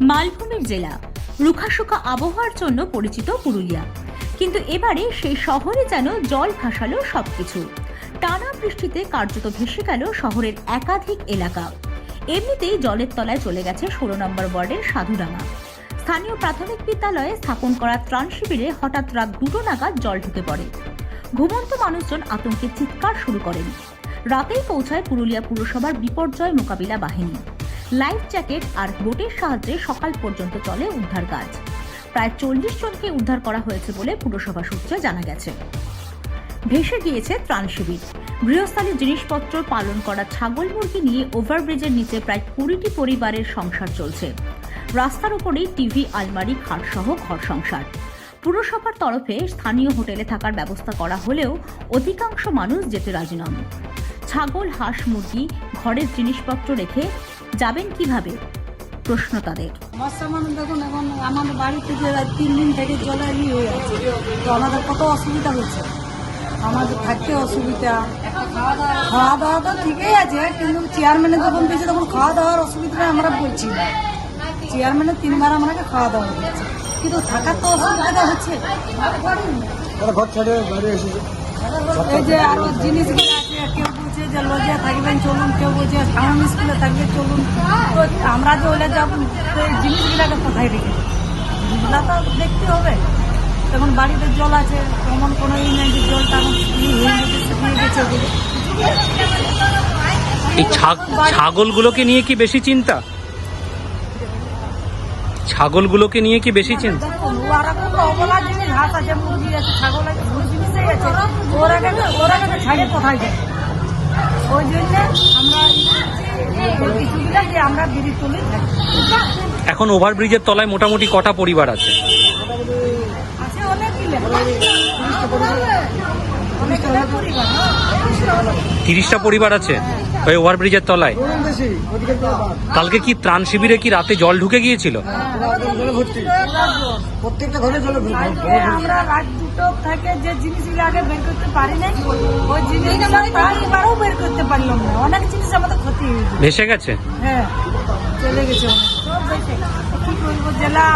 মালভূমির জেলা। রুখাশুখা আবহাওয়ার জন্য পরিচিত পুরুলিয়া। কিন্তু এবারে সেই শহরে যেন জল ভাসালো সবকিছু। টানা বৃষ্টিতে কার্যত ভেসে গেল শহরের একাধিক এলাকা। এমনিতেই জলের তলায় চলে গেছে ষোলো নম্বর ওয়ার্ডের সাধুডাঙ্গা স্থানীয় প্রাথমিক বিদ্যালয়ে স্থাপন করা ত্রাণ শিবিরে হঠাৎ রাত দুটো নাগাদ জল ঢুকে পড়ে। ঘুমন্ত মানুষজন আতঙ্কে চিৎকার শুরু করেন। রাতেই পৌঁছায় পুরুলিয়া পুরসভার বিপর্যয় মোকাবিলা বাহিনী। লাইফ জ্যাকেট আর বোটের সাহায্যে সকাল পর্যন্ত চলে উদ্ধার কাজ। প্রায় চল্লিশ জনকে উদ্ধার করা হয়েছে বলে পুরসভা সূত্রে জানা গেছে। ভেসে গিয়েছে ত্রাণ শিবির। গৃহস্থালী জিনিসপত্র পালন করা ছাগল মুরগি নিয়ে ওভারব্রিজের নিচে প্রায় কুড়িটি পরিবারের সংসার চলছে। রাস্তার উপরেই টিভি, আলমারি খাটসহ ঘর সংসার। পুরসভার তরফে স্থানীয় হোটেলে থাকার ব্যবস্থা করা হলেও অধিকাংশ মানুষ যেতে রাজি নন। ছাগল, হাঁস, মুরগি ঘরের জিনিসপত্র রেখে যাবেন কীভাবে? প্রশ্ন তাদের। সমস্যা মানে দেখুন এখন আমাদের বাড়িতে যে তিন দিন থেকে জলের ই হয়ে আছে। তো আমাদের কত অসুবিধা হচ্ছে? আমাদের থাকতে অসুবিধা। খাওয়া দাওয়া তো ঠিকই আছে কিন্তু চেয়ারম্যানে যখন দিয়েছে তখন খাওয়া দাওয়ার অসুবিধাটা আমরা বলছি না। চেয়ারম্যানে তিনবার আমাকে খাওয়া দাওয়া দিচ্ছে কিন্তু থাকার তো অসুবিধাটা হচ্ছে। ওরা ঘর ছেড়ে বাইরে এসেছে। এই যে আরও জিনিসগুলো আছে কেউ বলছে যে লজে থাকবেন চলুন কেউ বলছে স্কুলে থাকবে চলুন। তো আমরা যে যাব জিনিসগুলোকে কোথায় রেখে তো দেখতে হবে। তখন বাড়িতে জল আছে তেমন কোনো ই নেই যে জলটা শুকিয়ে গেছে এই ছাগলগুলোকে নিয়ে কি বেশি চিন্তা? ছাগলগুলোকে নিয়ে কি বেশি চিন্তা? ওরা কোনো অবলা জিনিস হাঁস আছে মুরগি আছে ছাগল আছে ওই জিনিসই আছে ওরা ওরা কোথায় যায় ওই জন্য আমরা ই করছি, যে কিছুগুলো যে আমরা বিড়ি তুলে থাকি এখন ওভারব্রিজের তলায় মোটামুটি কটা পরিবার আছে? আছে অনেক তিরিশটা পরিবার আছে ওই ওভারব্রিজের তলায়। কালকে কি ত্রাণ শিবিরে কি রাতে জল ঢুকে গিয়েছিল? পুরো একদম জলে ভর্তি প্রত্যেকটা ঘরে জলে আমরা রাত দুটো থেকে যে জিনিসগুলো আগে বের করতে পারি নাই ওই জিনিসগুলো বের করতে পারলাম না অনেক জিনিস আমাদের ক্ষতি ভেসে গেছে? হ্যাঁ। চলে গেছে সব দেখে। কি করব জেলা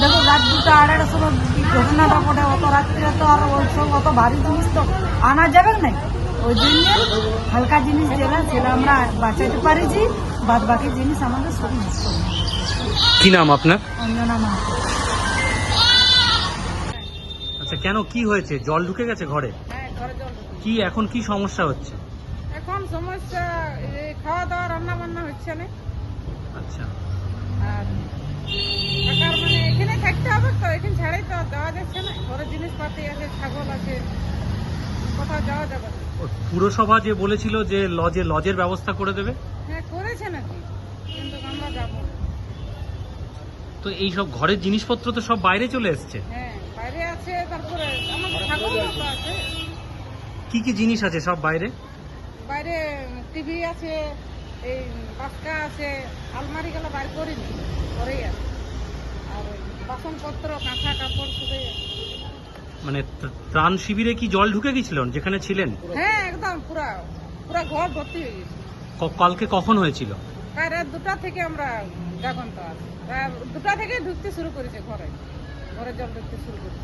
দেখো রাত দুটো আড়াইটার সময় ঘটনাটা ঘটে? অত রাত্রে তো আর ওই সব অত ভারী জিনিস তো আনা যাবে না। ওই জন্য হালকা জিনিস যেটা সেটা আমরা বাঁচাতে পারিছি। বাদ বাকি জিনিস আমাদের সব নষ্ট কি নাম আপনার? অঞ্জনা মাহাতো। আচ্ছা কেন কি হয়েছে? জল ঢুকে গেছে ঘরে? হ্যাঁ ঘরে কি এখন কি সমস্যা হচ্ছে? এখন সমস্যা খাওয়া দাওয়া রান্না বান্না হচ্ছে না। আচ্ছা। আর থাকার মানে এখানে থাকতে হবে তো এখানে ছাড়াই তো দেওয়া যাচ্ছে না। ঘরে জিনিসপাতি আছে ছাগল আছে কোথাও যাওয়া যাবে না। পুরসভা যে বলেছিল যে লজে লজের ব্যবস্থা করে দেবে? হ্যাঁ করেছে নাকি? কিন্তু আমরা যাব না। তো এই সব ঘরের জিনিসপত্র তো সব বাইরে চলে এসছে? হ্যাঁ বাইরে আছে তারপরে আমাদের ছাগল তো আছে। কি কি জিনিস আছে সব বাইরে? বাইরে টিভি আছে এই বাস্কা আছে আলমারি গুলো বাইর করিনি ঘরেই আছে আর। বাসনপত্র কাঁচা কাপড় আছে মানে ত্রাণ শিবিরে কি জল ঢুকে গেছিল যেখানে ছিলেন? হ্যাঁ একদম পুরা পুরা ঘর ভর্তি হয়ে গেছে। কালকে কখন হয়েছিল? প্রায় রাত দুটা থেকে আমরা জাগন্ত আছি। দুটা থেকে ঢুকতে শুরু করেছে ঘরে। ঘরে জল ঢুকতে শুরু করেছে।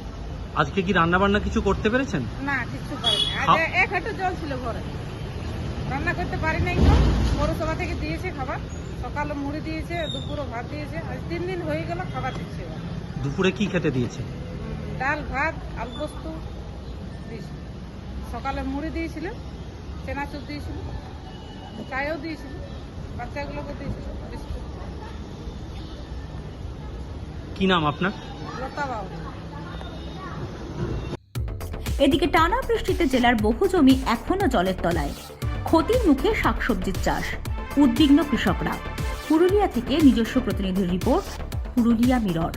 আজকে কি রান্না বান্না কিছু করতে পেরেছেন? না কিচ্ছু পারিনি আজ এক হাঁটু জল ছিল ঘরে। রান্না করতে পারি নাই তো পৌরসভা থেকে দিয়েছে খাবার। সকালে মুড়ি দিয়েছে দুপুরও ভাত দিয়েছে। আজ তিন দিন হয়ে গেল খাবার দিচ্ছে দুপুরে কি খেতে দিয়েছে? ডাল ভাত আলু পোস্ত দিয়েছিল সকালে মুড়ি দিয়েছিল চেনাচুর দিয়েছিল চায়ও দিয়েছিল বাচ্চাগুলোকে দিয়েছিল বিস্কুট। কি নাম আপনার? লতা বাবু। এদিকে টানা বৃষ্টিতে জেলার বহু জমি এখনও জলের তলায়। ক্ষতির মুখে শাকসবজির চাষ। উদ্বিগ্ন কৃষকরা। পুরুলিয়া থেকে নিজস্ব প্রতিনিধির রিপোর্ট পুরুলিয়া মিরর।